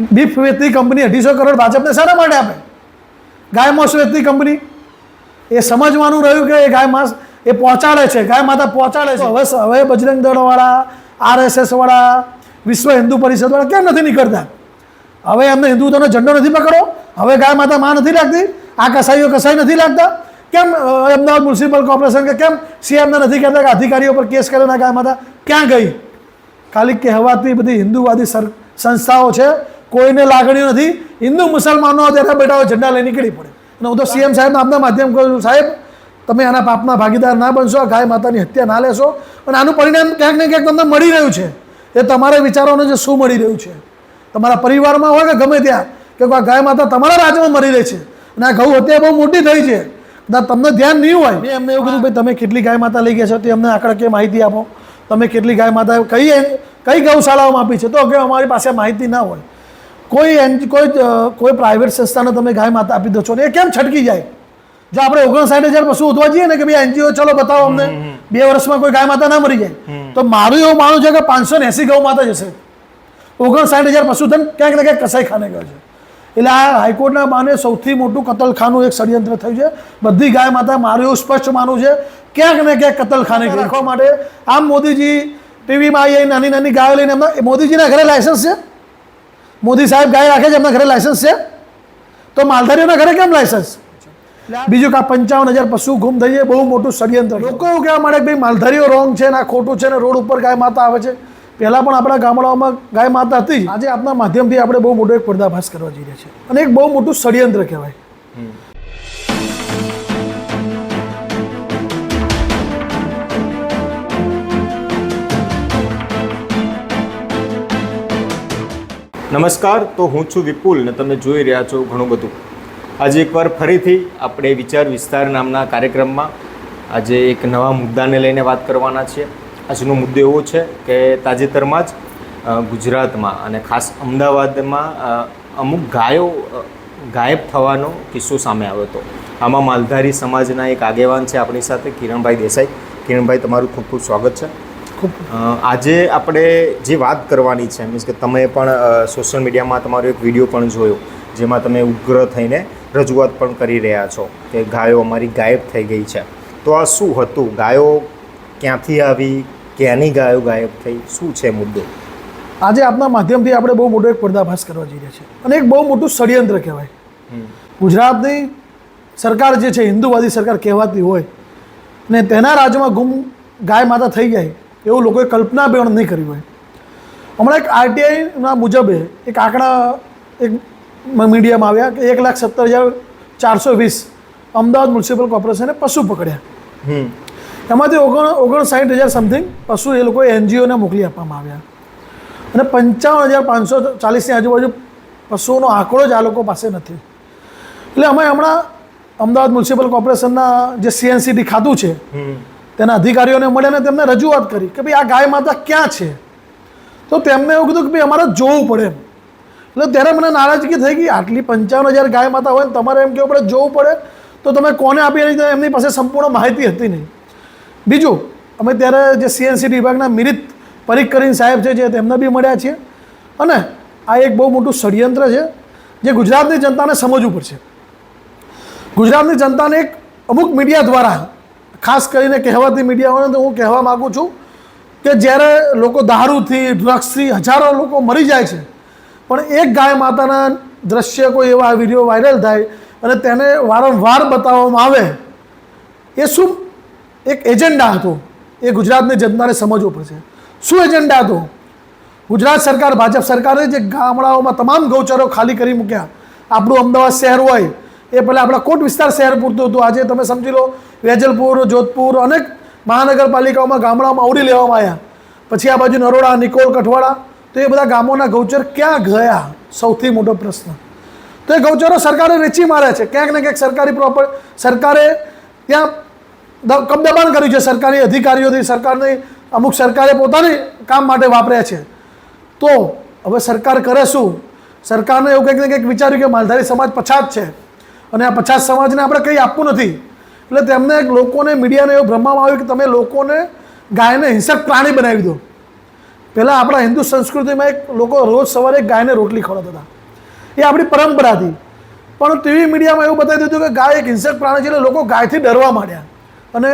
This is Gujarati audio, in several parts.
બીફ વેચતી કંપની અઢીસો કરોડ ભાજપને શાના માટે આપે? ગાય માંસ વેચતી કંપની? એ સમજવાનું રહ્યું કે એ ગાય માંસ એ પહોંચાડે છે, ગાય માતા પહોંચાડે છે. હવે હવે બજરંગ દળવાળા આરએસએસ વાળા, વિશ્વ હિન્દુ પરિષદ વાળા કેમ નથી નીકળતા? હવે એમને હિન્દુત્વનો ઝંડો નથી પકડો હવે ગાય માતા માં નથી લાગતી? આ કસાઈઓ કસાઈ નથી લાગતા? કેમ અમદાવાદ મ્યુનિસિપલ કોર્પોરેશન કે કેમ સીએમને નથી કહેતા કે અધિકારીઓ પર કેસ કરે ના ગાય માતા? ક્યાં ગઈ? ખાલી કહેવાતી બધી હિન્દુવાદી સંસ્થાઓ છે. કોઈને લાગણી નથી. હિન્દુ મુસલમાનો અત્યારે બેઠા હોય ઝંડા લઈ નીકળી પડે. અને હું તો સીએમ સાહેબ આપના માધ્યમ કહું છું. સાહેબ, તમે આના પાપના ભાગીદાર ના બનશો, આ ગાય માતાની હત્યા ના લેશો. અને આનું પરિણામ ક્યાંક ને ક્યાંક તમને મળી રહ્યું છે. એ તમારે વિચારોને જે શું મળી રહ્યું છે. તમારા પરિવારમાં હોય કે ગમે ત્યાં, કે આ ગાય માતા તમારા રાજ્યમાં મરી રહી છે. અને આ ગૌ હત્યા બહુ મોટી થઈ છે. કદાચ તમને ધ્યાન નહીં હોય. મેં એમને એવું કીધું, ભાઈ, તમે કેટલી ગાય માતા લઈ ગયા છો? તે અમને આંકડાકીય માહિતી આપો. તમે કેટલી ગાય માતા, કઈ કઈ ગૌશાળાઓમાં આપી છે? તો કે અમારી પાસે માહિતી ના હોય કોઈ કોઈ કોઈ પ્રાઇવેટ સંસ્થાને તમે ગાય માતા આપી દો છો ને એ કેમ છટકી જાય? જો આપણે ઓગણસાઠ હજાર પશુ ઉધવા જઈએ ને કે ભાઈ એનજીઓ ચલો બતાવો અમને બે વર્ષમાં કોઈ ગાય માતા ના મરી જાય. તો મારું એવું માનવું છે કે પાંચસો ને એસી ગૌ માતા જશે. ઓગણસાઠ હજાર પશુધન ક્યાંક ને ક્યાંક કસાઈ ખાને ગયો છે. એટલે આ હાઈકોર્ટના બાને સૌથી મોટું કતલખાનું એક ષડયંત્ર થયું છે. બધી ગાય માતા મારું એવું સ્પષ્ટ માનવું છે ક્યાંક ને ક્યાંક કતલખાને રાખવા માટે આમ મોદીજી ટીવીમાં આવી આવી નાની નાની ગાયો લઈને મોદીજીના ઘરે લાયસન્સ છે? મોદી સાહેબ ગાય રાખે છે એમના ઘરે લાયસન્સ છે? તો માલધારીઓના ઘરે કેમ લાયસન્સ બીજું કે પંચાવન હજાર પશુ ગુમ થઈ જાય બહુ મોટું ષડયંત્ર લોકો એવું કહેવા માંડે કે ભાઈ, માલધારીઓ રોંગ છે ને આ ખોટું છે ને રોડ ઉપર ગાય માતા આવે છે. પહેલાં પણ આપણા ગામડાઓમાં ગાય માતા હતી. આજે આપના માધ્યમથી આપણે બહુ મોટો એક પર્દાફાશ કરવા જઈ રહ્યા છીએ. અને એક બહુ મોટું ષડયંત્ર કહેવાય. નમસ્કાર, તો હું છું વિપુલ ને તમે જોઈ રહ્યા છો ઘણું બધું. આજે એકવાર ફરીથી આપણે વિચાર વિસ્તાર નામના કાર્યક્રમમાં આજે એક નવા મુદ્દાને લઈને વાત કરવાના છીએ. આજનો મુદ્દો એવો છે કે તાજેતરમાં જ ગુજરાતમાં અને ખાસ અમદાવાદમાં અમુક ગાયો ગાયબ થવાનો કિસ્સો સામે આવ્યો હતો. આમાં માલધારી સમાજના એક આગેવાન છે આપણી સાથે કિરણભાઈ દેસાઈ. કિરણભાઈ, તમારું ખૂબ ખૂબ સ્વાગત છે. ખૂબ આજે આપણે જે વાત કરવાની છે મીન્સ કે તમે પણ સોશિયલ મીડિયામાં તમારો એક વીડિયો પણ જોયો જેમાં તમે ઉગ્ર થઈને રજૂઆત પણ કરી રહ્યા છો કે ગાયો અમારી ગાયબ થઈ ગઈ છે. તો આ શું હતું? ગાયો ક્યાંથી આવી? ક્યાંની ગાયો ગાયબ થઈ? શું છે મુદ્દો? આજે આપના માધ્યમથી આપણે બહુ મોટો એક પર્દાફાશ કરવા જઈ રહ્યા છીએ. અને એક બહુ મોટું ષડયંત્ર કહેવાય. ગુજરાતની સરકાર જે છે હિન્દુવાદી સરકાર કહેવાતી હોય ને તેના રાજ્યમાં ગુમ ગાય માતા થઈ જાય એવું લોકોએ કલ્પના પણ નહીં કરી હોય. હમણાં એક આરટીઆઈના મુજબે એક આંકડા એક મીડિયામાં આવ્યા કે એક લાખ સત્તર હજાર ચારસો વીસ અમદાવાદ મ્યુનિસિપલ કોર્પોરેશને પશુ પકડ્યા. એમાંથી ઓગણ ઓગણસાઠ હજાર સમથિંગ પશુ એ લોકોએ એનજીઓને મોકલી આપવામાં આવ્યા. અને પંચાવન હજાર પાંચસો ચાલીસની આજુબાજુ પશુઓનો આંકડો જ આ લોકો પાસે નથી. એટલે અમે હમણાં અમદાવાદ મ્યુનિસિપલ કોર્પોરેશનના જે સીએનસીટી ખાતું છે તેના અધિકારીઓને મળ્યા અને તેમને રજૂઆત કરી કે ભાઈ આ ગાય માતા ક્યાં છે? તો તેમને એવું કીધું કે ભાઈ અમારે જોવું પડે એમ. એટલે ત્યારે મને નારાજગી થઈ ગઈ, આટલી પંચાવન હજાર ગાય માતા હોય ને તમારે એમ કહેવું પડે જોવું પડે, તો તમે કોને આપી એની એમની પાસે સંપૂર્ણ માહિતી હતી નહીં. બીજું, અમે ત્યારે જે સીએનસીટી વિભાગના મિરિત પરીખ કરીને સાહેબ છે, જે તેમને બી મળ્યા છીએ. અને આ એક બહુ મોટું ષડયંત્ર છે, જે ગુજરાતની જનતાને સમજવું પડશે. ગુજરાતની જનતાને એક અમુક મીડિયા દ્વારા ખાસ કરીને કહેવાતી મીડિયાઓને તો હું કહેવા માગું છું કે જ્યારે લોકો દારૂથી ડ્રગ્સથી હજારો લોકો મરી જાય છે, પણ એક ગાય માતાના દ્રશ્ય કોઈ એવા વીડિયો વાયરલ થાય અને તેને વારંવાર બતાવવામાં આવે, એ શું એક એજન્ડા હતો? એ ગુજરાતની જનતાને સમજવું પડશે. શું એજન્ડા હતો? ગુજરાત સરકાર, ભાજપ સરકારે જે ગામડાઓમાં તમામ ગૌચરો ખાલી કરી મૂક્યા. આપણું અમદાવાદ શહેર હોય એ પહેલાં આપણા કોટ વિસ્તાર શહેર પૂરતું હતું. આજે તમે સમજી લો, વેજલપુર, જોધપુર અનેક મહાનગરપાલિકાઓમાં ગામડાઓમાં આવરી લેવામાં આવ્યા. પછી આ બાજુ નરોડા, નિકોલ, કઠવાડા, તો એ બધા ગામોના ગૌચર ક્યાં ગયા? સૌથી મોટો પ્રશ્ન. તો એ ગૌચરો સરકારે વેચી મારે છે. ક્યાંક ને ક્યાંક સરકારી પ્રોપર, સરકારે ત્યાં કબદબાણ કર્યું છે સરકારી અધિકારીઓથી. સરકારની અમુક સરકારે પોતાની કામ માટે વાપર્યા છે. તો હવે સરકાર કરે શું? સરકારને એવું કંઈક ને કંઈક વિચાર્યું કે માલધારી સમાજ પછાત છે. અને આ પછાત સમાજને આપણે કંઈ આપવું નથી. એટલે તેમને લોકોને મીડિયાને એવું ભ્રમવામાં આવ્યું કે તમે લોકોને ગાયને હિંસક પ્રાણી બનાવી દો. પહેલાં આપણા હિન્દુ સંસ્કૃતિમાં એક લોકો રોજ સવારે ગાયને રોટલી ખવડાવતા હતા. એ આપણી પરંપરા હતી. પણ ટીવી મીડિયામાં એવું બતાવી દીધું કે ગાય એક હિંસક પ્રાણી છે એટલે લોકો ગાયથી ડરવા માંડ્યા. અને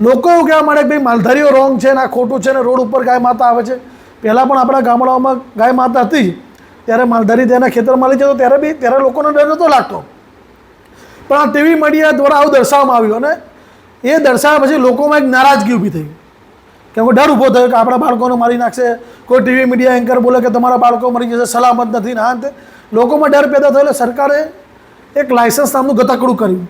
લોકો એવું કહેવા માંડ્યા કે ભાઈ, માલધારીઓ રોંગ છે ને આ ખોટું છે ને રોડ ઉપર ગાય માતા આવે છે. પહેલાં પણ આપણા ગામડાઓમાં ગાય માતા હતી ત્યારે માલધારી તેના ખેતરમાં લઈ જતો, ત્યારે બી, ત્યારે લોકોને ડર નહોતો લાગતો. પણ આ ટીવી મીડિયા દ્વારા આવું દર્શાવવામાં આવ્યું અને એ દર્શાવ્યા પછી લોકોમાં એક નારાજગી ઊભી થઈ. કેમ કે ડર ઊભો થયો કે આપણા બાળકોને મારી નાખશે, કોઈ ટીવી મીડિયા એન્કર બોલે કે તમારા બાળકો મરી જશે, સલામત નથી, ના, તે લોકોમાં ડર પેદા થયો એટલે સરકારે એક લાયસન્સ નામનું ગતકડું કર્યું.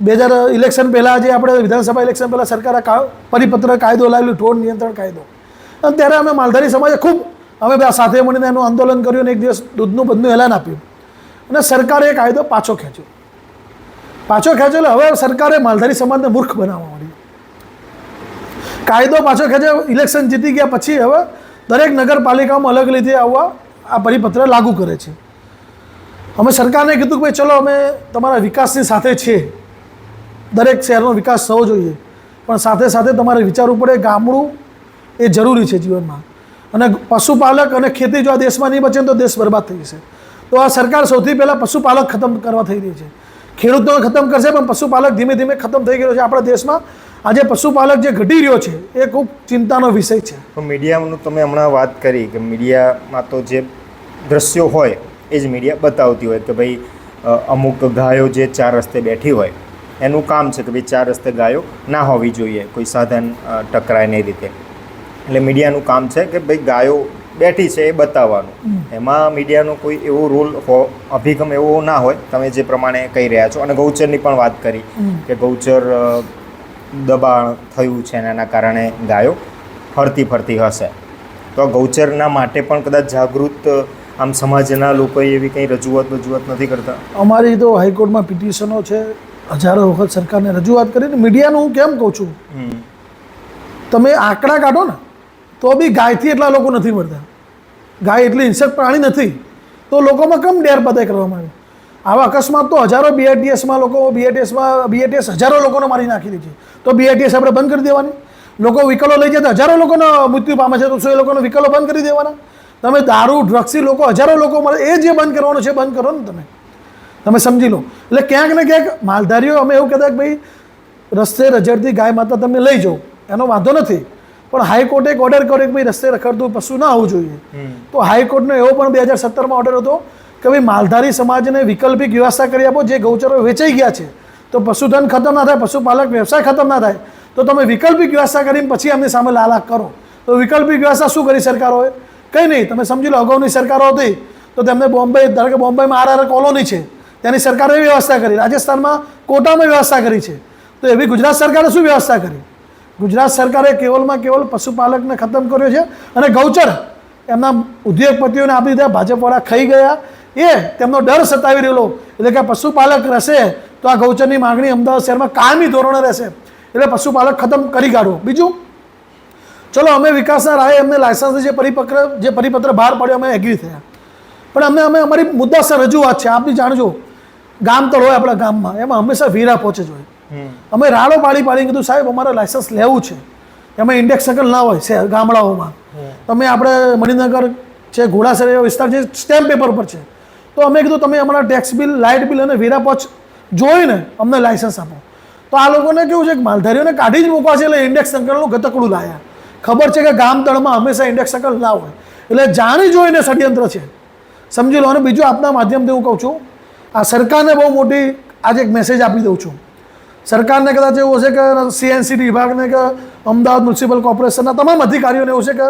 બે હજાર ઇલેક્શન પહેલાં જે આપણે વિધાનસભા ઇલેક્શન પહેલાં સરકારે પરિપત્ર, કાયદો લાવેલું, ઢોર નિયંત્રણ કાયદો. અને ત્યારે અમે માલધારી સમાજે ખૂબ, અમે બધા સાથે મળીને એનું આંદોલન કર્યું અને એક દિવસ દૂધનું બધું એલાન આપ્યું. અને સરકારે એ કાયદો પાછો ખેંચ્યો. પાછો ખેંચો એટલે હવે સરકારે માલધારી સમાજને મૂર્ખ બનાવવા માંડી. કાયદો પાછો ખેંચે ઇલેક્શન જીતી ગયા પછી હવે દરેક નગરપાલિકામાં અલગ રીતે આવવા આ પરિપત્ર લાગુ કરે છે. અમે સરકારને કીધું કે ભાઈ ચલો અમે તમારા વિકાસની સાથે છીએ. દરેક શહેરનો વિકાસ થવો જોઈએ. પણ સાથે સાથે તમારે વિચારવું પડે ગામડું એ જરૂરી છે જીવનમાં. અને પશુપાલક અને ખેતી જો આ દેશમાં નહીં બચે તો દેશ બરબાદ થઈ જશે. તો આ સરકાર સૌથી પહેલાં પશુપાલક ખતમ કરવા થઈ રહી છે. ખેડૂતો ખતમ કરશે, પણ પશુપાલક ધીમે ધીમે ખતમ થઈ ગયો છે આપણા દેશમાં. આજે પશુપાલક જે ઘટી રહ્યો છે, એ ખૂબ ચિંતાનો વિષય છે. મીડિયાનું તમે હમણાં વાત કરી કે મીડિયામાં તો જે દ્રશ્યો હોય, એ જ મીડિયા બતાવતી હોય કે ભાઈ અમુક ગાયો જે ચાર રસ્તે બેઠી હોય, એનું કામ છે કે ભાઈ ચાર રસ્તે ગાયો ના હોવી જોઈએ, કોઈ સાધન ટકરાય નહીં રીતે. એટલે મીડિયાનું કામ છે કે ભાઈ ગાયો બેઠી છે એ બતાવવાનું. એમાં મીડિયાનો કોઈ એવો રોલ અભિગમ એવો ના હોય તમે જે પ્રમાણે કહી રહ્યા છો. અને ગૌચરની પણ વાત કરી કે ગૌચર દબાણ થયું છે અને એના કારણે ગાયો ફરતી ફરતી હશે. તો ગૌચરના માટે પણ કદાચ જાગૃત આમ સમાજના લોકોએ એવી કંઈ રજૂઆત રજૂઆત નથી કરતા? અમારી તો હાઈકોર્ટમાં પિટિશનો છે. હજારો વખત સરકારને રજૂઆત કરીને મીડિયાનું હું કેમ કહું છું? તમે આંકડા કાઢો ને. તો બી ગાયથી એટલા લોકો નથી મળતા ગાય એટલી હિંસક પ્રાણી નથી. તો લોકોમાં કમ ડેર પદાય કરવામાં આવે? આવા અકસ્માત તો હજારો બીઆરટીએસમાં લોકો બીઆરટીએસમાં બીઆરટીએસ હજારો લોકોને મારી નાખી દે છે. તો બીઆરટીએસ આપણે બંધ કરી દેવાની. લોકો વિકલો લઈ જાય તો હજારો લોકોનો મૃત્યુ પામે છે, તો શું એ લોકોનો વિકલો બંધ કરી દેવાના? તમે દારૂ, ડ્રગ્સથી લોકો હજારો લોકો મળે એ જે બંધ કરવાનું છે બંધ કરો ને તમે. તમે સમજી લો. એટલે ક્યાંક ને ક્યાંક માલધારીઓ અમે એવું કહેતા કે ભાઈ, રસ્તે રજડતી ગાય માતા તમે લઈ જાઓ. એનો વાંધો નથી. પણ હાઈકોર્ટે એક ઓર્ડર કર્યો કે ભાઈ રસ્તે રખડતું પશુ ના હોવું જોઈએ. તો હાઈકોર્ટનો એવો પણ બે હજાર સત્તરમાં ઓર્ડર હતો કે ભાઈ માલધારી સમાજને વૈકલ્પિક વ્યવસ્થા કરી આપો જે ગૌચરો વેચાઈ ગયા છે તો પશુધન ખતમ ના થાય પશુપાલક વ્યવસાય ખતમ ના થાય તો તમે વૈકલ્પિક વ્યવસ્થા કરીને પછી એમની સામે લાલાક કરો. તો વૈકલ્પિક વ્યવસ્થા શું કરી સરકારોએ? કંઈ નહીં તમે સમજી લો અગાઉની સરકારો હતી તો તેમને બોમ્બે ધારો કે બોમ્બેમાં આર આર કોલોની છે તેની સરકારે વ્યવસ્થા કરી. રાજસ્થાનમાં કોટામાં વ્યવસ્થા કરી છે. તો એવી ગુજરાત સરકારે શું વ્યવસ્થા કરી? ગુજરાત સરકારે કેવલમાં કેવલ પશુપાલકને ખતમ કર્યો છે અને ગૌચર એમના ઉદ્યોગપતિઓને આપી દીધા. ભાજપવાળા ખાઈ ગયા. એ તેમનો ડર સતાવી રહેલો. એટલે કે પશુપાલક રહેશે તો આ ગૌચરની માગણી અમદાવાદ શહેરમાં કાયમી ધોરણે રહેશે. એટલે પશુપાલક ખતમ કરી કાઢવો બીજું, ચલો, અમે વિકાસના રાહે અમને લાયસન્સ જે પરિપત્ર જે પરિપત્ર બહાર પાડ્યો, અમે એગ્રી થયા. પણ અમને, અમે અમારી મુદ્દાસર રજૂઆત છે. આપ બી જાણજો ગામ તળ હોય આપણા ગામમાં. એમાં હંમેશા વીરા પહોંચે જ હોય અમે રાડો પાડી પાડી કીધું સાહેબ અમારે લાયસન્સ લેવું છે. એમાં ઇન્ડેક્સ સકલ ના હોય છે ગામડાઓમાં તમે આપણે મણિનગર છે ઘોડાસર એવો વિસ્તાર છે સ્ટેમ્પ પેપર પર છે. તો અમે કીધું તમે અમારા ટેક્સ બિલ લાઇટ બિલ અને વેરા પહોંચ જોઈને અમને લાયસન્સ આપો. તો આ લોકોને કેવું છે કે માલધારીઓને કાઢી જ મૂકવાશે એટલે ઇન્ડેક્સ સંકલનું ગતકડું લાયા. ખબર છે કે ગામ તળમાં હંમેશા ઇન્ડેક્સ સકલ ના હોય. એટલે જાણી જોઈને ષડયંત્ર છે. સમજી લો અને બીજું આપના માધ્યમથી હું કહું છું આ સરકારને બહુ મોટી આજે એક મેસેજ આપી દઉં છું. સરકારને કદાચ એવું હશે કે સીએનસીટી વિભાગને કે અમદાવાદ મ્યુનિસિપલ કોર્પોરેશનના તમામ અધિકારીઓને એવું છે કે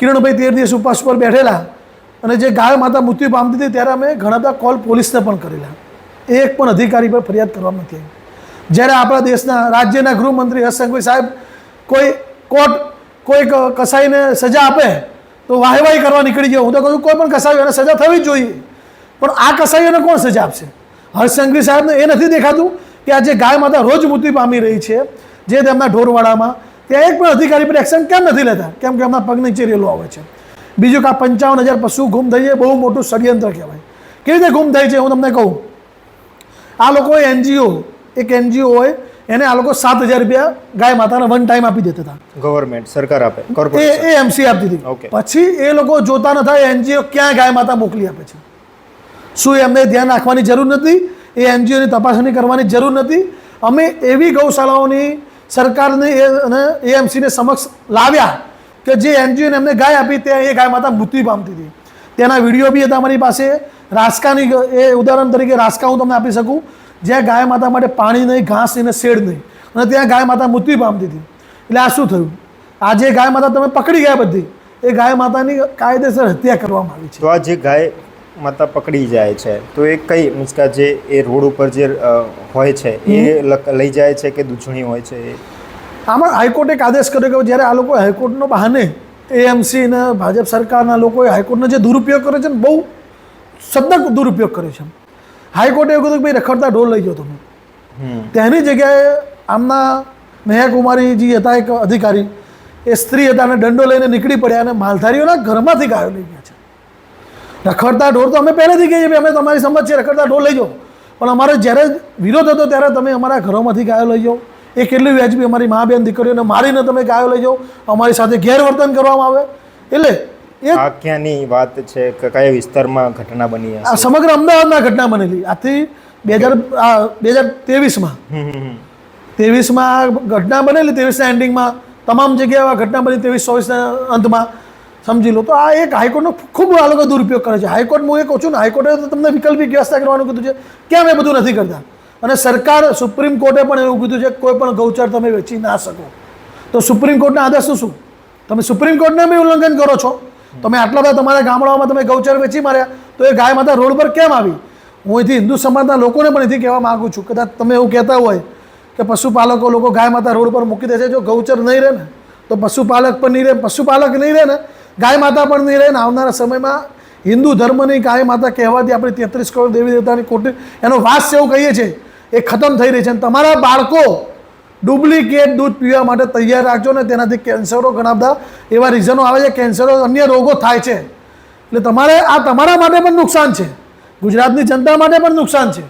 કિરણભાઈ તેર દિવસ ઉપવાસ પર બેઠેલા અને જે ગાય માતા મૃત્યુ પામતી હતી ત્યારે અમે ઘણા બધા કોલ પોલીસને પણ કરેલા. એક પણ અધિકારી પર ફરિયાદ કરવામાં નથી આવી. જ્યારે આપણા દેશના રાજ્યના ગૃહમંત્રી હસંગભાઈ સાહેબ કોઈ કોર્ટ કોઈ કસાઈને સજા આપે તો વાહવાહી કરવા નીકળી જાય હું તો કહું કોઈ પણ કસાયો એને સજા થવી જ જોઈએ. પણ આ કસાઈઓને કોણ સજા આપશે? હર્ષ સંઘવી સાહેબને એ નથી દેખાતું કે જે ગાય માતા રોજ મૃત્યુ પામી રહી છે જે તેમના ઢોરવાડામાં ત્યાં એક પણ અધિકારી પર એક્શન કેમ નથી લેતા? કેમ કે એમના પગ નીચે રેલો આવે છે. બીજું કે આ પંચાવન હજાર પશુ ગુમ થઈ જાય બહુ મોટું ષડયંત્ર કહેવાય. કેવી રીતે ગુમ થાય છે હું તમને કહું? આ લોકોએ એનજીઓ એક એનજીઓ હોય એને આ લોકો સાત હજાર રૂપિયા ગાય માતાને વન ટાઈમ આપી દેતા હતા. ગવર્મેન્ટ સરકાર આપે એ એ એમસી આપતી હતી. પછી એ લોકો જોતા ન થાય એનજીઓ ક્યાં ગાય માતા મોકલી આપે છે? શું એમને ધ્યાન રાખવાની જરૂર નથી? એ એનજીઓની તપાસણી કરવાની જરૂર નથી. અમે એવી ગૌશાળાઓની સરકારને અને એએમસીને સમક્ષ લાવ્યા કે જે એનજીઓને એમને ગાય આપી ત્યાં એ ગાય માતા મૃત્યુ પામતી હતી. તેના વીડિયો બી હતા અમારી પાસે. રાસકાની એ ઉદાહરણ તરીકે રાસકા હું તમને આપી શકું. જ્યાં ગાય માતા માટે પાણી નહીં, ઘાસ નહીં શેડ નહીં. અને ત્યાં ગાય માતા મૃત્યુ પામતી હતી. એટલે આ શું થયું? આજે ગાય માતા તમે પકડી ગયા બધી. એ ગાય માતાની કાયદેસર હત્યા કરવામાં આવી છે. તો આ જે ગાય માતા પકડી જાય છે. તો એ કઈ મીન્સ કે જે એ રોડ ઉપર જે હોય છે એ લઈ જાય છે કે દૂધણી હોય છે આમાં હાઈકોર્ટે એક આદેશ કર્યો કે જ્યારે આ લોકો હાઈકોર્ટનો બહાને એએમસી ને ભાજપ સરકારના લોકોએ હાઈકોર્ટનો જે દુરુપયોગ કરે છે ને બહુ સદક દુરુપયોગ કર્યો છે હાઈકોર્ટે એવું કીધું કે ભાઈ રખડતા ઢોલ લઈ જાઓ તમે. તેની જગ્યાએ આમના મેહકુમારીજી હતા એક અધિકારી. એ સ્ત્રી હતા અને દંડો લઈને નીકળી પડ્યા અને માલધારીઓના ઘરમાંથી ગાયો લઈ ગયા છે. રખડતા ઢોર તો અમે પહેલેથી કહીએ છીએ અમે તમારી સમજ છે રખડતા ઢોર લઈ જાઓ. પણ અમારે જ્યારે વિરોધ હતો ત્યારે તમે અમારા ઘરોમાંથી ગાયો લઈ જાઓ. એ કેટલી વ્યાજબી અમારી મા બેન દીકરીઓને મારીને તમે ગાયો લઈ જાઓ. અમારી સાથે ગેરવર્તન કરવામાં આવે. એટલે એ ક્યાંની વાત છે કે કયા વિસ્તારમાં ઘટના બની આ સમગ્ર અમદાવાદના ઘટના બનેલી. આથી બે હજાર બે હજાર ત્રેવીસમાં. ત્રેવીસમાં ઘટના બનેલી ત્રેવીસના એન્ડિંગમાં તમામ જગ્યાએ આ ઘટના બની ત્રેવીસ ચોવીસના અંતમાં. સમજી લો. તો આ એક હાઈકોર્ટનો ખૂબ આ દુરુપયોગ કરે છે. હાઈકોર્ટ હું એ કહું છું ને, હાઈકોર્ટે તો તમને વિકલ્પિક વ્યવસ્થા કરવાનું કીધું છે. કેમ એ બધું નથી કરતા? અને સરકાર સુપ્રીમ કોર્ટે પણ એવું કીધું છે કોઈ પણ ગૌચર તમે વેચી ના શકો. તો સુપ્રીમ કોર્ટના આદેશનું શું? તમે સુપ્રીમ કોર્ટને બી ઉલ્લંઘન કરો છો. તમે આટલા બધા તમારા ગામડાઓમાં તમે ગૌચર વેચી માર્યા. તો એ ગાય માતા રોડ પર કેમ આવી? હું અહીંથી હિન્દુ સમાજના લોકોને પણ અહીંથી કહેવા માગું છું. કદાચ તમે એવું કહેતા હોય કે પશુપાલકો લોકો ગાય માતા રોડ પર મૂકી દે છે. જો ગૌચર નહીં રહે ને, તો પશુપાલક પણ નહીં રહે. પશુપાલક નહીં રહે ને ગાય માતા પણ નહીં રહે ને આવનારા સમયમાં હિન્દુ ધર્મની ગાય માતા કહેવાથી આપણે તેત્રીસ કરોડ દેવી દેવતાની કોટી એનો વાસ એવું કહીએ છીએ એ ખતમ થઈ રહી છે. અને તમારા બાળકો ડુપ્લિકેટ દૂધ પીવા માટે તૈયાર રાખજો ને તેનાથી કેન્સરો ઘણા બધા એવા રીઝનો આવે છે કેન્સરો અન્ય રોગો થાય છે. એટલે તમારે આ તમારા માટે પણ નુકસાન છે. ગુજરાતની જનતા માટે પણ નુકસાન છે.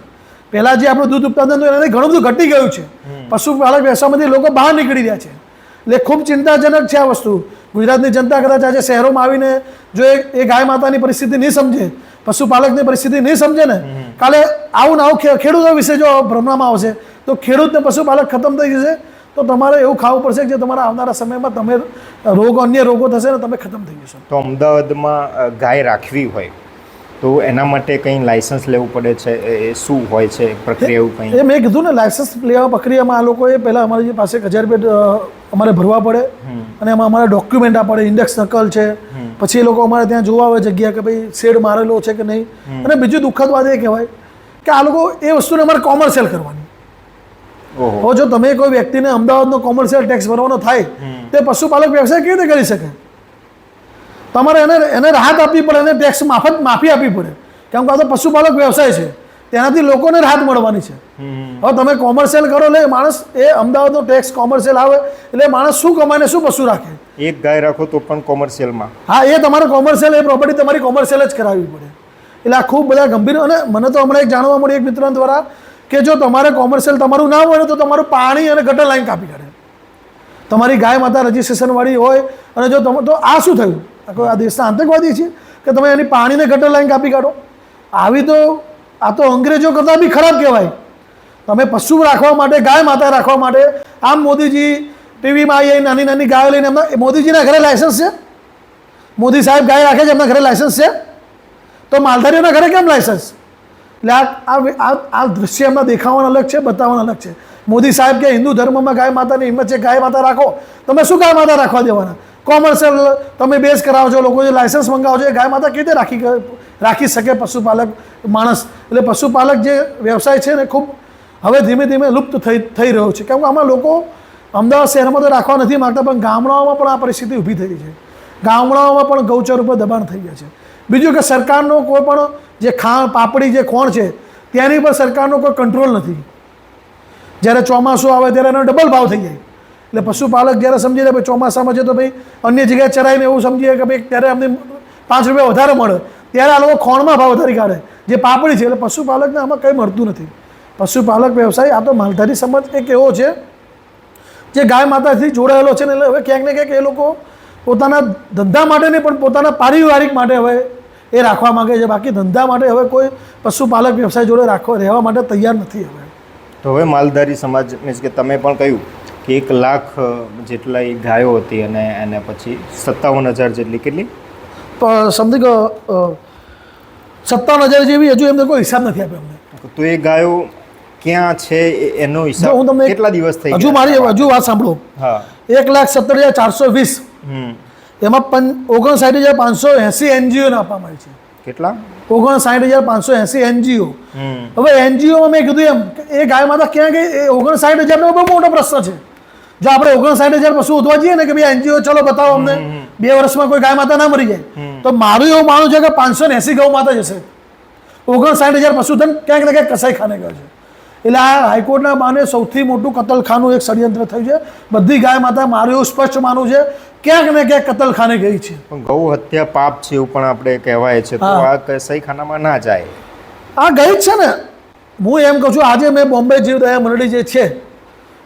પહેલાં જે આપણું દૂધ ઉત્પાદન હતું એનાથી ઘણું બધું ઘટી ગયું છે. પશુપાલક વ્યવસાયમાંથી લોકો બહાર નીકળી રહ્યા છે. એટલે ખૂબ ચિંતાજનક છે આ વસ્તુ. ગુજરાતની જનતા કદાચ આજે શહેરોમાં આવીને જો એ ગાય માતાની પરિસ્થિતિ નહીં સમજે પશુપાલકની પરિસ્થિતિ નહીં સમજે ને કાલે આવું ને આવું ખેડૂતો વિશે જો ભ્રમણામાં આવશે તો ખેડૂતને પશુપાલક ખતમ થઈ જશે તો તમારે એવું ખાવું પડશે કે જે તમારા આવનારા સમયમાં તમે રોગ અન્ય રોગો થશે ને તમે ખતમ થઈ જશો. તો અમદાવાદમાં ગાય રાખવી હોય. તો એના માટે કંઈ લાયસન્સ લેવું પડે છે? એ શું હોય છે? પ્રક્રિયા એવું કંઈ? એ મેં કીધું ને લાયસન્સ લેવા પ્રક્રિયામાં આ લોકોએ પહેલાં અમારી પાસે એક હજાર રૂપિયા અમારે ભરવા પડે. અને એમાં અમારા ડોક્યુમેન્ટ આપડે ઇન્ડેક્સ નકલ છે. પછી એ લોકો અમારે ત્યાં જોવા આવે જગ્યા કે ભાઈ શેડ મારેલો છે કે નહીં. અને બીજું દુઃખદ વાત એ કહેવાય કે આ લોકો એ વસ્તુને અમારે કોમર્શિયલ કરવાની. હવે જો તમે કોઈ વ્યક્તિને અમદાવાદનો કોમર્શિયલ ટેક્સ ભરવાનો થાય તે પશુપાલક વ્યવસાય કેવી રીતે કરી શકે? તમારે એને એને રાહત આપવી પડે એને ટેક્સ માફત માફી આપવી પડે. કેમ કે આ તો પશુપાલક વ્યવસાય છે. તેનાથી લોકોને રાહત મળવાની છે. હવે તમે કોમર્શિયલ કરો એટલે માણસ એ અમદાવાદનો ટેક્સ કોમર્શિયલ આવે એટલે માણસ શું કમાઈને શું પશુ રાખે? એક ગાય રાખો તો પણ કોમર્શિયલમાં હા એ તમારે કોમર્શિયલ એ પ્રોપર્ટી તમારી કોમર્શિયલ જ કરાવવી પડે. એટલે આ ખૂબ બધા ગંભીર અને મને તો હમણાં એક જાણવા મળ્યું એક મિત્ર દ્વારા કે જો તમારે કોમર્શિયલ તમારું ના હોય તો તમારું પાણી અને ગટર લાઈન કાપી કાઢે. તમારી ગાય માતા રજીસ્ટ્રેશનવાળી હોય અને જો તમે તો આ શું થયું? આ કોઈ આ દેશના આતંકવાદી છે કે તમે એની પાણીને ગટર લાઈન કાપી કાઢો? આવી તો, આ તો અંગ્રેજો કરતાં બી ખરાબ કહેવાય. તમે પશુ રાખવા માટે, ગાય માતા રાખવા માટે, આમ મોદીજી ટીવીમાં આવી નાની નાની ગાયો લઈને એમના મોદીજીના ઘરે લાયસન્સ છે? મોદી સાહેબ ગાય રાખે છે, એમના ઘરે લાયસન્સ છે? તો માલધારીઓના ઘરે કેમ લાયસન્સ એટલે આ આ દૃશ્ય એમના દેખાવાનું અલગ છે, બતાવવાનું અલગ છે. મોદી સાહેબ કે હિન્દુ ધર્મમાં ગાય માતાની હિંમત છે, ગાય માતા રાખો. તમે શું ગાય માતા રાખવા દેવાના? કોમર્શિયલ, તમે બેઝ કરાવો છો લોકો જે લાયસન્સ મંગાવો છો, એ ગાય માતા કેવી રીતે રાખી રાખી શકે પશુપાલક માણસ? એટલે પશુપાલક જે વ્યવસાય છે ને, ખૂબ હવે ધીમે ધીમે લુપ્ત થઈ થઈ રહ્યો છે. કેમ કે આમાં લોકો અમદાવાદ શહેરમાં તો રાખવા નથી માગતા, પણ ગામડાઓમાં પણ આ પરિસ્થિતિ ઊભી થઈ છે. ગામડાઓમાં પણ ગૌચર ઉપર દબાણ થઈ ગયા છે. બીજું કે સરકારનો કોઈ પણ જે ખાણ, પાપડી જે કોણ છે તેની પર સરકારનો કોઈ કંટ્રોલ નથી. જ્યારે ચોમાસું આવે ત્યારે એનો ડબલ ભાવ થઈ જાય. એટલે પશુપાલક જ્યારે સમજી ભાઈ ચોમાસામાં છે તો ભાઈ અન્ય જગ્યાએ ચરાઈને એવું સમજીએ કે ભાઈ ત્યારે અમને પાંચ રૂપિયા વધારે મળે, ત્યારે આ લોકો ખોણમાં ભાવ વધારી કાઢે. જે પાપડી છે, એટલે પશુપાલકને આમાં કંઈ મળતું નથી. પશુપાલક, વ્યવસાય, આ તો માલધારી સમાજ એક એવો છે, જે ગાય માતાથી જોડાયેલો છે ને એટલે હવે ક્યાંક ને ક્યાંક એ લોકો પોતાના ધંધા માટે નહીં, પણ પોતાના પારિવારિક માટે હવે એ રાખવા માગે છે. બાકી ધંધા માટે હવે કોઈ પશુપાલક, વ્યવસાય જોડે રાખવા, રહેવા માટે તૈયાર નથી હવે. તો હવે માલધારી સમાજ મીન્સ કે તમે પણ કહ્યું કે એક લાખ જેટલાય ગાયો હતી અને એને પછી સત્તાવન હજાર જેટલી કેટલી? સમથિંગ સત્તાવન હજાર જેવી હજુ એમને કોઈ હિસાબ નથી આપ્યો અમને. તો એ ગાયો ક્યાં છે એનો હિસાબ હું તમને કેટલા દિવસ થઈ હજુ મારી હજુ વાત સાંભળો. હા. એક લાખ સત્તર હજાર ચારસો વીસ. હમ. એમાં પં ઓગણસાઠ હજાર પાંચસો એંસી એનજીઓને આપવામાં આવી છે. કેટલા? ઓગણસાઠ હજાર પાંચસો એંસી એનજીઓ. હવે એનજીઓમાં મેં કીધું એમ એ ગાય માતા ક્યાં ગઈ? એ ઓગણસાઠ હજારનો બહુ મોટો પ્રશ્ન છે. જો આપણે ઓગણસાઠ હજાર પશુ ઉધવા જઈએ ને કે ભાઈ એનજીઓ ચલો બતાવો અમને. બે વર્ષમાં કોઈ ગાય માતા ના મરી જાય. તો મારું એવું માનવું છે કે પાંચસો ને એંસી ગૌ માતા જશે. ઓગણસાઠ હજાર પશુધન ક્યાંક ને ક્યાંક કસાઈ ખાને ગયો છે. એટલે આ હાઈકોર્ટના બાને સૌથી મોટું કતલખાનું એક ષડયંત્ર થયું છે. બધી ગાય માતા મારું એવું સ્પષ્ટ માનવું છે ક્યાંક ને ક્યાંક કતલખાને ગઈ છે. પણ ગૌ હત્યા પાપ છે એવું પણ આપણે કહેવાય છે. તો આ કસાઈ ખાનામાં ના જાય. આ ગઈ જ છે ને. હું એમ કહું છું આજે મેં બોમ્બે જીવદયા મંડળી જે છે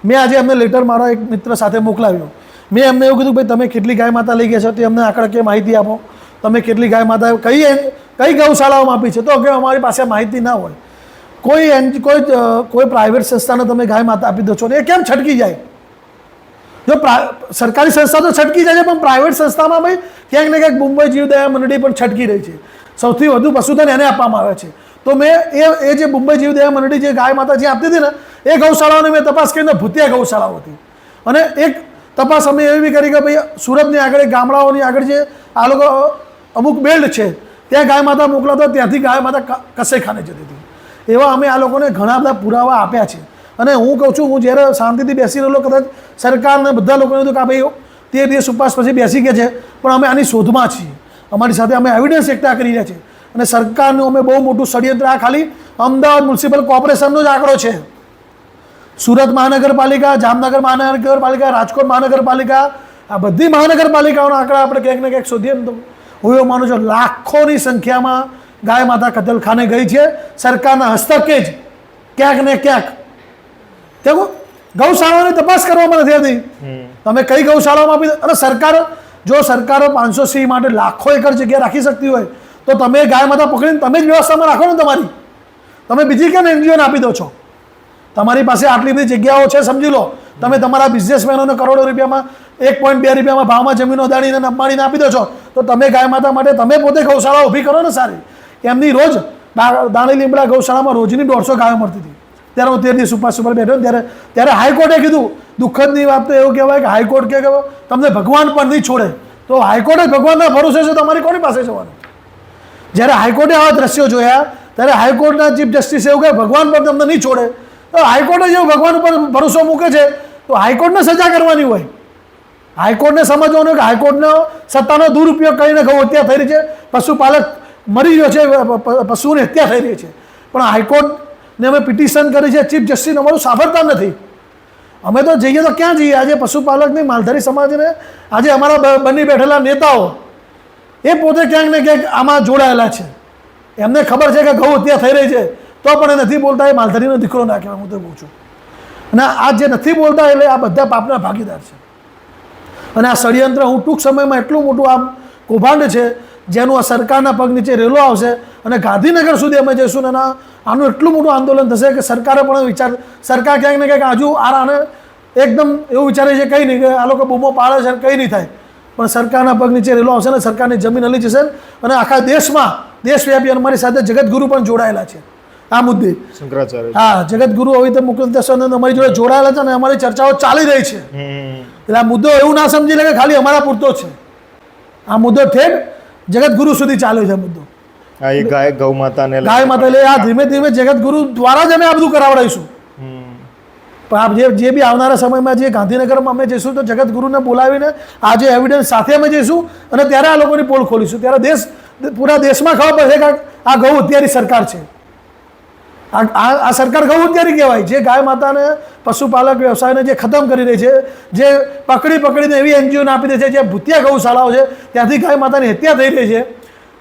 મેં આજે એમને લેટર મારો એક મિત્ર સાથે મોકલાવ્યો. મેં એમને એવું કીધું ભાઈ, તમે કેટલી ગાય માતા લઈ ગયા છો? તે અમને આંકડાકીય માહિતી આપો. તમે કેટલી ગાય માતા, કઈ કઈ ગૌશાળાઓમાં આપી છે? તો કે અમારી પાસે માહિતી ના હોય. કોઈ એન, કોઈ કોઈ પ્રાઇવેટ સંસ્થાને તમે ગાય માતા આપી દો છો ને એ કેમ છટકી જાય? જો સરકારી સંસ્થા તો છટકી જાય છે, પણ પ્રાઇવેટ સંસ્થામાં ભાઈ, ક્યાંક ને ક્યાંક મુંબઈ જીવદયા મંડળી પણ છટકી રહી છે. સૌથી વધુ પશુધન એને આપવામાં આવે છે. તો મેં એ એ જે મુંબઈ જીવદયા મંડળી જે ગાય માતા જે આપતી હતી ને, એ ગૌશાળાઓની મેં તપાસ કરીને ભૂતિયા ગૌશાળાઓ હતી. અને એક તપાસ અમે એવી બી કરી કે ભાઈ સુરતની આગળ ગામડાઓની આગળ જે આ લોકો અમુક બેલ્ટ છે, ત્યાં ગાય માતા મોકલાતા ત્યાંથી ગાય માતા કસે ખાને જતી હતી. એવા અમે આ લોકોને ઘણા બધા પુરાવા આપ્યા છે. અને હું કહું છું, હું જ્યારે શાંતિથી બેસી રહેલો કદાચ સરકારને બધા લોકોને કીધું કે ભાઈ તે દિવસ ઉપવાસ પછી બેસી ગયા છે, પણ અમે આની શોધમાં છીએ. અમારી સાથે અમે એવિડન્સ એકઠા કરી રહ્યા છીએ. અને સરકારનું અમે બહુ મોટું ષડયંત્ર આ ખાલી અમદાવાદ મ્યુનિસિપલ કોર્પોરેશનનો જ આંકડો છે. સુરત મહાનગરપાલિકા જામનગર મહાનગરપાલિકા રાજકોટ મહાનગરપાલિકા આ બધી મહાનગરપાલિકાઓના આંકડા આપણે ક્યાંક ને ક્યાંક શોધીએ ને તો હું એવું માનું છું લાખોની સંખ્યામાં ગાય માતા કતલખાને ગઈ છે. સરકારના હસ્તકે જ ક્યાંક ને ક્યાંક કેવું ગૌશાળાઓની તપાસ કરવામાં નથી આવતી. તમે કઈ ગૌશાળામાં આપી અને સરકાર જો સરકારો પાંચસો સી માટે લાખો એકર જગ્યા રાખી શકતી હોય તો તમે ગાય માતા પકડીને તમે જ વ્યવસ્થામાં રાખો ને તમારી. તમે બીજી કેમ એનજીઓને આપી દો છો? તમારી પાસે આટલી બધી જગ્યાઓ છે, સમજી લો. તમે તમારા બિઝનેસમેનોને કરોડો રૂપિયામાં, એક પોઈન્ટ બે રૂપિયામાં ભાવમાં જમીનો દાણીને અંબાણીને આપી દો છો. તો તમે ગાય માતા માટે તમે પોતે ગૌશાળા ઊભી કરો ને સારી. એમની રોજ દાણી લીમડા ગૌશાળામાં રોજની દોઢસો ગાયો મળતી હતી. ત્યારે હું તેર દિવસ ઉપવાસ ઉપર બેઠો ત્યારે ત્યારે હાઈકોર્ટે કીધું, દુઃખદની વાત તો એવું કહેવાય કે હાઈકોર્ટ કે તમને ભગવાન પણ નહીં છોડે. તો હાઈકોર્ટે ભગવાનના ભરોસે છે, તમારી કોની પાસે જવાનું? જ્યારે હાઈકોર્ટે આવા દ્રશ્યો જોયા, ત્યારે હાઈકોર્ટના ચીફ જસ્ટિસ એવું કહે, ભગવાન પણ તમને નહીં છોડે. તો હાઈકોર્ટે જેવું ભગવાન ઉપર ભરોસો મૂકે છે, તો હાઈકોર્ટને સજા કરવાની હોય. હાઈકોર્ટને સમજવાનું કે હાઈકોર્ટનો સત્તાનો દુરુપયોગ કરીને ગૌ હત્યા થઈ રહી છે, પશુપાલક મરી રહ્યો છે, પ- પ- પશુઓની હત્યા થઈ રહી છે. પણ હાઈકોર્ટને અમે પિટિશન કરી છે, ચીફ જસ્ટિસ અમારું સાંભળતા નથી. અમે તો જઈએ તો ક્યાં જઈએ? આજે પશુપાલકની માલધારી સમાજને, આજે અમારા બની બેઠેલા નેતાઓ એ પોતે ક્યાંક ને ક્યાંક આમાં જોડાયેલા છે. એમને ખબર છે કે ગૌ હત્યા થઈ રહી છે, તો પણ એ નથી બોલતા, એ માલધારીનો દીકરો ના કહેવાય, હું તો કહું છું. અને આ જે નથી બોલતા એટલે આ બધા પાપના ભાગીદાર છે. અને આ ષડયંત્ર હું ટૂંક સમયમાં એટલું મોટું આમ કૌભાંડ છે, જેનું આ સરકારના પગ નીચે રેલો આવશે અને ગાંધીનગર સુધી અમે જઈશું ને આનું એટલું મોટું આંદોલન થશે કે સરકારે પણ વિચાર, સરકાર ક્યાંક ને ક્યાંક આજુ આને એકદમ એવું વિચારે છે, કંઈ નહીં, કે આ લોકો બૂમો પાડે છે કંઈ નહીં થાય. પણ સરકારના પગ નીચે રેલો આવશે ને સરકારની જમીન હલી જશે અને આખા દેશમાં દેશવ્યાપી અમારી સાથે જગતગુરુ પણ જોડાયેલા છે. આ મુદ્દે. શંકરાચાર્ય. હા જગતગુરુ હવે તો મુખ્ય અમારી જોડે જોડાયેલા છે અને અમારી ચર્ચાઓ ચાલી રહી છે. એટલે આ મુદ્દો એવું ના સમજી લે કે ખાલી અમારા પૂરતો છે. આ મુદ્દો ઠેક જગતગુરુ સુધી ચાલ્યો છે મુદ્દો. ગાય ગૌ માતાને ગાય માતા એટલે આ ધીમે ધીમે જગતગુરુ દ્વારા જ અમે આ બધું કરાવડાવીશું. પણ આપ જે જે બી આવનારા સમયમાં જે ગાંધીનગરમાં અમે જઈશું તો જગતગુરુને બોલાવીને આજે એવિડન્સ સાથે અમે જઈશું અને ત્યારે આ લોકોની પોલ ખોલીશું. ત્યારે દેશ, પૂરા દેશમાં ખબર પડશે કે આ ગૌ અત્યારે સરકાર છે. આ સરકાર ગૌ અત્યારે કહેવાય. જે ગાય માતાને પશુપાલક વ્યવસાયને જે ખતમ કરી રહી છે, જે પકડી પકડીને એવી એનજીઓને આપી દે છે, જે ભૂતિયા ગૌશાળાઓ છે, ત્યાંથી ગાય માતાની હત્યા થઈ રહી છે,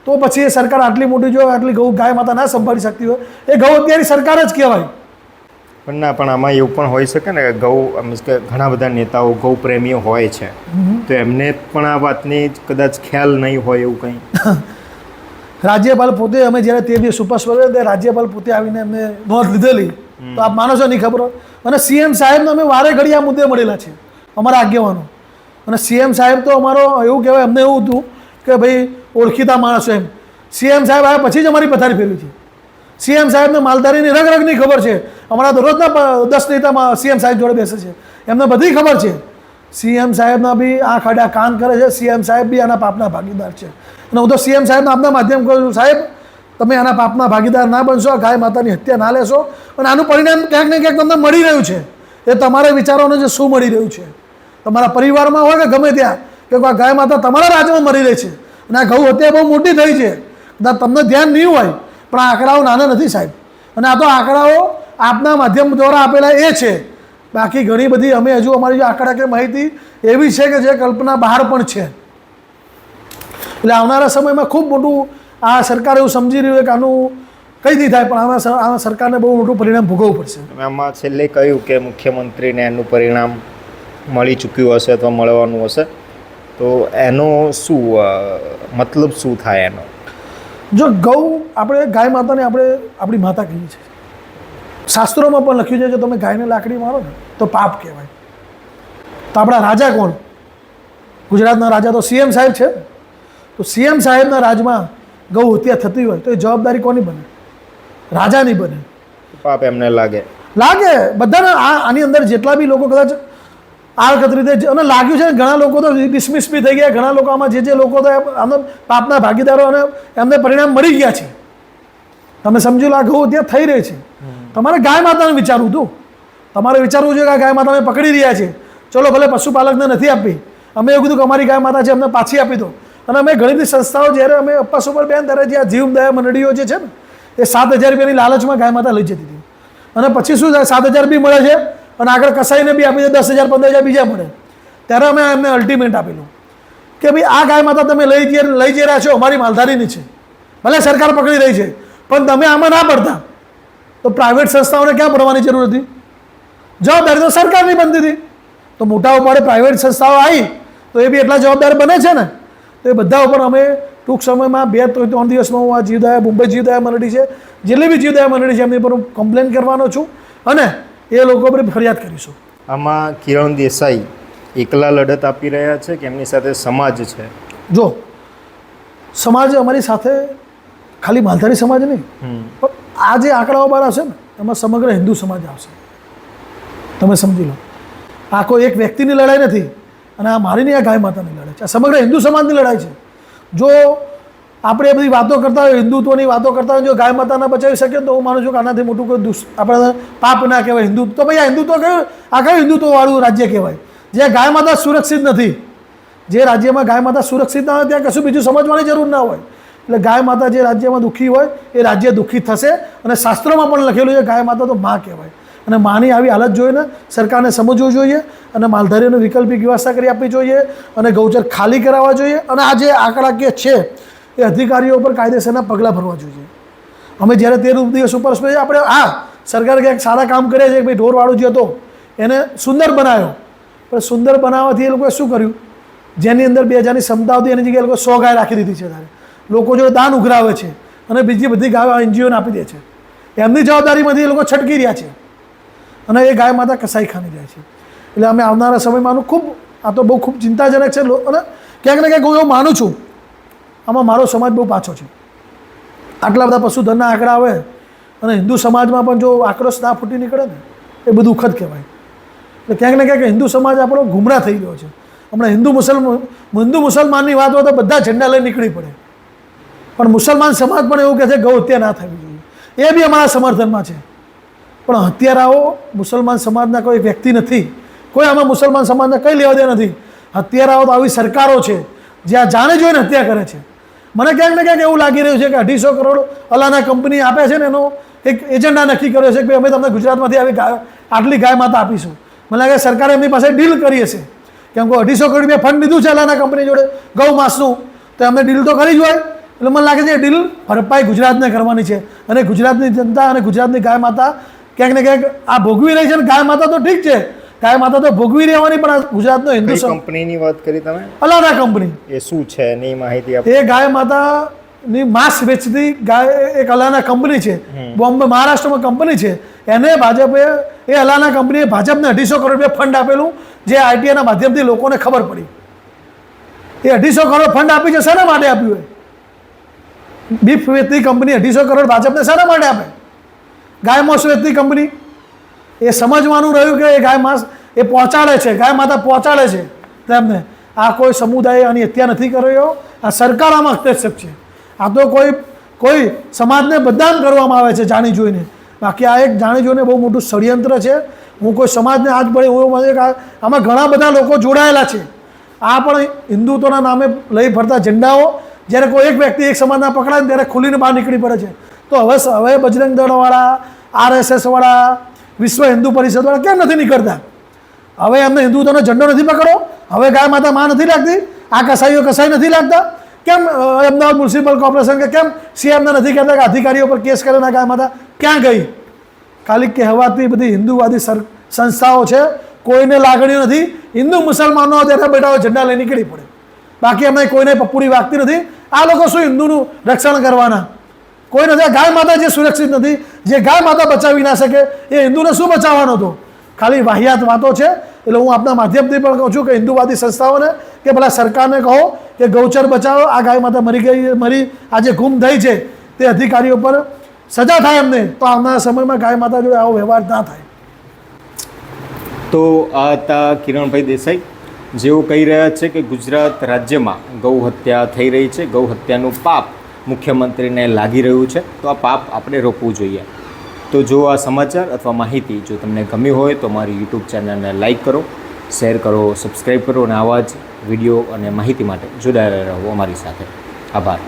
તો પછી એ સરકાર આટલી મોટી જો આટલી ગૌ ગાય માતા ના સંભાળી શકતી હોય. એ ગૌ અત્યારે સરકાર જ કહેવાય. પણ ના પણ આમાં એવું પણ હોઈ શકે ને કે ગૌ મીન્સ કે ઘણા બધા નેતાઓ ગૌ પ્રેમીઓ હોય છે. તો એમને પણ આ વાતની કદાચ ખ્યાલ નહીં હોય એવું કંઈ. રાજ્યપાલ પોતે અમે જ્યારે તે દિવસ ઉપવાસ કર્યો ત્યારે રાજ્યપાલ પોતે આવીને અમે નોંધ લીધેલી. તો આપ માનો છો નહીં ખબર? અને સીએમ સાહેબને અમે વારે ઘડી આ મુદ્દે મળેલા છે અમારા આગેવાનો. અને સીએમ સાહેબ તો અમારો એવું કહેવાય અમને એવું હતું કે ભાઈ ઓળખીતા માણસો એમ. સીએમ સાહેબ આવ્યા પછી જ અમારી પથારી ફેરવી છે. સીએમ સાહેબને માલધારીની રગ રગની ખબર છે. અમારા દરરોજના રોજના દસ નેતામાં સીએમ સાહેબ જોડે બેસે છે. એમને બધી ખબર છે. સીએમ સાહેબના બી આ ખાડા કાન કરે છે. સીએમ સાહેબ બી આના પાપના ભાગીદાર છે. અને હું તો સીએમ સાહેબના આપના માધ્યમ કહું છું, સાહેબ, તમે આના પાપના ભાગીદાર ના બનશો ગાય માતાની હત્યા ના લેશો. અને આનું પરિણામ ક્યાંક ને ક્યાંક તમને મળી રહ્યું છે. એ તમારે વિચારોને જે શું મળી રહ્યું છે. તમારા પરિવારમાં હોય કે ગમે ત્યાં, કે ગાય માતા તમારા રાજ્યમાં મરી રહી છે. અને આ ગૌ હત્યા બહુ મોટી થઈ છે. કદાચ તમને ધ્યાન નહીં હોય પણ આંકડાઓ નાના નથી સાહેબ. અને આ તો આંકડાઓ આપના માધ્યમ દ્વારા આપેલા એ છે. બાકી ઘણી બધી અમે હજુ અમારી આંકડાકીય માહિતી એવી છે કે જે કલ્પના બહાર પણ છે. એટલે આવનારા સમયમાં ખૂબ મોટું આ સરકાર એવું સમજી રહ્યું કે આનું કઈ નહીં થાય, પણ સર- આ સરકારને બહુ મોટું પરિણામ ભોગવવું પડશે. આમાં છેલ્લે કહ્યું કે મુખ્યમંત્રીને એનું પરિણામ મળી ચૂક્યું હશે અથવા મળવાનું હશે. તો એનો શું મતલબ શું થાય એનો? જો ગૌ આપણે ગાય માતાને આપણે આપણી માતા કહીએ છીએ. શાસ્ત્રોમાં પણ લખ્યું છે જો તમે ગાયને લાકડી મારો ને તો પાપ કહેવાય. તો આપણા રાજા કોણ? ગુજરાતના રાજા તો સીએમ સાહેબ છે. તો સીએમ સાહેબના રાજમાં ગૌ હત્યા થતી હોય તો એ જવાબદારી કોની બને? રાજાની બને. પાપ એમને લાગે. લાગે. બધાને આ આની અંદર જેટલા બી લોકો કદાચ આ વખત રીતે અને લાગ્યું છે ને ઘણા લોકો તો ડિસમિસ બી થઈ ગયા. ઘણા લોકો આમાં જે જે લોકો તો આમ પાપના ભાગીદારો અને એમને પરિણામ મળી ગયા છે. તમે સમજી લાગો ત્યાં થઈ રહી છે. તમારે ગાય માતાને વિચારવું હતું. તમારે વિચારવું જોઈએ કે આ ગાય માતાને અમે પકડી રહ્યા છે ચલો ભલે પશુપાલકને નથી આપી. અમે એવું કીધું કે અમારી ગાય માતા છે અમને પાછી આપી દો. અને અમે ઘણી બધી સંસ્થાઓ જ્યારે અમે પશુ પર બેન ત્યારે જે આ જીવદયા મંડળીઓ જે છે ને એ સાત હજાર રૂપિયાની લાલચમાં ગાય માતા લઈ જતી હતી. અને પછી શું થાય? સાત હજાર બી મળે છે. અને આગળ કસાઈને બી આપી દે, દસ હજાર, પંદર હજાર બીજા મળે. ત્યારે અમે એમને અલ્ટિમેટ આપેલું. કે ભાઈ આ ગાય માતા તમે લઈ જઈ લઈ જઈ રહ્યા છો, અમારી માલધારીની છે. ભલે સરકાર પકડી રહી છે, પણ તમે આમાં ના પડતા. તો પ્રાઇવેટ સંસ્થાઓને ક્યાં પડવાની જરૂર હતી? જવાબદારી તો સરકારની બનતી હતી. તો મોટા ઉપાડે પ્રાઇવેટ સંસ્થાઓ આવી, તો એ બી એટલા જવાબદાર બને છે ને? તો એ બધા ઉપર અમે ટૂંક સમયમાં બે, ત્રણ દિવસમાં હું આ જીવદયા, મુંબઈ જીવદયા મંડળી છે, જેટલી બી જીવદયા મંડળી છે, એમની પર હું કમ્પ્લેન કરવાનો છું. અને એ લોકો પર ફરિયાદ કરીશું. આમાં કિરણ દેસાઈ એકલા લડત આપી રહ્યા છે કે એમની સાથે સમાજ છે? જો સમાજ અમારી સાથે ખાલી માલધારી સમાજ નહીં. પણ આ જે આંકડાઓ બહાર આવશે ને એમાં સમગ્ર હિન્દુ સમાજ આવશે. તમે સમજી લો. આ કોઈ એક વ્યક્તિની લડાઈ નથી અને આ મારીની આ ગાય માતાની લડાઈ છે. આ સમગ્ર હિન્દુ સમાજની લડાઈ છે. જો આપણે બધી વાતો કરતા હોય, હિન્દુત્વની વાતો કરતા હોય, જો ગાય માતાના બચાવી શકીએ તો હું માનું છું કે આનાથી મોટું કોઈ દુષ, આપણે પાપ ના કહેવાય હિન્દુ તો ભાઈ આ હિન્દુત્વ કયું? આ કયું હિન્દુત્વવાળું રાજ્ય કહેવાય? જ્યાં ગાય માતા સુરક્ષિત નથી. જે રાજ્યમાં ગાય માતા સુરક્ષિત ના હોય, ત્યાં કશું બીજું સમજવાની જરૂર ના હોય. એટલે ગાય માતા જે રાજ્યમાં દુઃખી હોય, એ રાજ્ય દુઃખી થશે અને શાસ્ત્રોમાં પણ લખેલું છે ગાય માતા તો માં કહેવાય. અને માની આવી હાલત જોઈને સરકારને સમજવું જોઈએ અને માલધારીઓને વૈકલ્પિક વ્યવસ્થા કરી આપવી જોઈએ અને ગૌચર ખાલી કરાવવા જોઈએ. અને આ જે આંકડાકીય છે એ અધિકારીઓ પર કાયદેસરના પગલાં ભરવા જોઈએ. અમે જ્યારે તેર દિવસ ઉપર આપણે, હા, સરકારે ક્યાંક સારા કામ કર્યા છે કે ભાઈ ઢોરવાળો જે હતો, એને સુંદર બનાવ્યો. પણ સુંદર બનાવવાથી એ લોકોએ શું કર્યું? જેની અંદર બે હજારની ક્ષમતા હતી, એની જગ્યાએ લોકો સો ગાય રાખી દીધી છે ત્યારે લોકો જો દાન ઉઘરાવે છે અને બીજી બધી ગાયો એનજીઓને આપી દે છે. એમની જવાબદારીમાંથી એ લોકો છટકી રહ્યા છે. અને એ ગાય માતા કસાઈ ખાની જાય છે. એટલે અમે આવનારા સમયમાં ખૂબ, આ તો બહુ ખૂબ ચિંતાજનક છે. અને ક્યાંક ને ક્યાંક હું એવું માનું છું આમાં મારો સમાજ બહુ પાછો છે. આટલા બધા પશુધનના આંકડા આવે અને હિન્દુ સમાજમાં પણ જો આક્રોશ ના ફૂટી નીકળે ને, એ બધું દુઃખદ કહેવાય. એટલે ક્યાંક ને ક્યાંક હિન્દુ સમાજ આપણો ગુમરા થઈ ગયો છે. હમણાં હિન્દુ મુસલમાન હિન્દુ મુસલમાનની વાત હોય તો બધા ઝંડા લઈ નીકળી પડે. પણ મુસલમાન સમાજ પણ એવું કહે છે, ગૌ હત્યા ના થવી જોઈએ. એ બી અમારા સમર્થનમાં છે. પણ હત્યારાઓ મુસલમાન સમાજના કોઈ વ્યક્તિ નથી. કોઈ આમાં મુસલમાન સમાજને કંઈ લેવા દે નથી. હત્યારાઓ તો આવી સરકારો છે. જ્યાં જાણે જોઈને હત્યા કરે છે. મને ક્યાંક ને ક્યાંક એવું લાગી રહ્યું છે કે અઢીસો કરોડ અલાના કંપની આપે છે ને એનો એક એજન્ડા નક્કી કર્યો છે કે અમે તમને ગુજરાતમાંથી આવી ગાય, આટલી ગાય માતા આપીશું. મને લાગે સરકારે એમની પાસે ડીલ કરી હશે. કેમ કે અઢીસો કરોડ રૂપિયા ફંડ લીધું છે અલાના કંપની જોડે ગૌ માસનું. તો એમને ડીલ તો કરી જ હોય. એટલે મને લાગે છે ડીલ ભરપાઈ ગુજરાતને કરવાની છે. અને ગુજરાતની જનતા અને ગુજરાતની ગાય માતા ક્યાંક ને ક્યાંક આ ભોગવી રહી છે ને ગાય માતા તો ઠીક છે. ગાય માતા તો ભોગવી રહેવાની પણ ગુજરાતનો હિન્દુ કંપનીની વાત કરી તમે? અલાના કંપની. એ શું છે? એની માહિતી એ ગાય માતાની માંસ વેચતી ગાય એક અલાના કંપની છે. બોમ્બે મહારાષ્ટ્રમાં કંપની છે. એને ભાજપે એ અલાના કંપનીએ ભાજપને અઢીસો કરોડ રૂપિયા ફંડ આપેલું જે આઈટીઆઈના માધ્યમથી લોકોને ખબર પડી. એ અઢીસો કરોડ ફંડ આપી છે શાના માટે આપ્યું એ? બીફ વેચતી કંપની અઢીસો કરોડ ભાજપને શાના માટે આપે? ગાય મોસ વેચતી કંપની એ સમજવાનું રહ્યું કે એ ગાય માસ એ પહોંચાડે છે, ગાય માતા પહોંચાડે છે. તેમને આ કોઈ સમુદાય આની હત્યા નથી કર્યો, આ સરકાર આમાં હસ્તક્ષેપ છે. આ તો કોઈ કોઈ સમાજને બદનામ કરવામાં આવે છે જાણી જોઈને બાકી આ એક જાણી જોઈને બહુ મોટું ષડયંત્ર છે. હું કોઈ સમાજને આજ પડે હું આમાં ઘણા બધા લોકો જોડાયેલા છે. આ પણ હિન્દુત્વના નામે લઈ ફરતા ઝંડાઓ, જ્યારે કોઈ એક વ્યક્તિ એક સમાજના પકડાય ત્યારે ખુલીને બહાર નીકળી પડે છે. તો હવે હવે બજરંગ દળવાળા આરએસએસવાળા વિશ્વ હિન્દુ પરિષદવાળા કેમ નથી નીકળતા? હવે એમને હિન્દુત્વનો ઝંડો નથી પકડો? હવે ગાય માતા માં નથી લાગતી? આ કસાઈઓ કસાઈ નથી લાગતા? કેમ અમદાવાદ મ્યુનિસિપલ કોર્પોરેશન કે કેમ સીએમને નથી કહેતા કે અધિકારીઓ પર કેસ કરેલા ગાય માતા? ક્યાં ગઈ? ખાલી કહેવાતી બધી હિન્દુવાદી સર, સંસ્થાઓ છે. કોઈને લાગણીઓ નથી. હિન્દુ મુસલમાનો ત્યારે બેઠા ઝંડા લઈ નીકળી પડે. બાકી એમને કોઈને પપ્પુડી વાગતી નથી. આ લોકો શું હિન્દુનું રક્ષણ કરવાના? કોઈ નથી ગાય માતા જે સુરક્ષિત નથી, જે ગાય માતા બચાવી ના શકે, એ હિન્દુને શું બચાવવાનો હતો? ખાલી વાહિયાત વાતો છે. એટલે હું આપના માધ્યમથી પણ કહું છું કે હિન્દુવાદી સંસ્થાઓને કે ભલા સરકારને કહો કે ગૌચર બચાવો, આ ગાય માતા મરી ગઈ, મરી આજે ગુમ થઈ છે, તે અધિકારીઓ પર સજા થાય એમને, તો આવનારા સમયમાં ગાય માતા જોડે આવો વ્યવહાર ના થાય. તો આ હતા કિરણભાઈ દેસાઈ, જેઓ કહી રહ્યા છે કે ગુજરાત રાજ્યમાં ગૌ હત્યા થઈ રહી છે. ગૌ હત્યાનું પાપ મુખ્યમંત્રીને લાગી રહ્યું છે, તો આ પાપ આપણે રોકવું જોઈએ. તો જો આ સમાચાર અથવા માહિતી જો તમને ગમી હોય, તો મારી યુટ્યુબ ચેનલને લાઈક કરો, શેર કરો, સબસ્ક્રાઈબ કરો, અને આવા જ વીડિયો અને માહિતી માટે જોડાયેલા રહો અમારી સાથે. આભાર.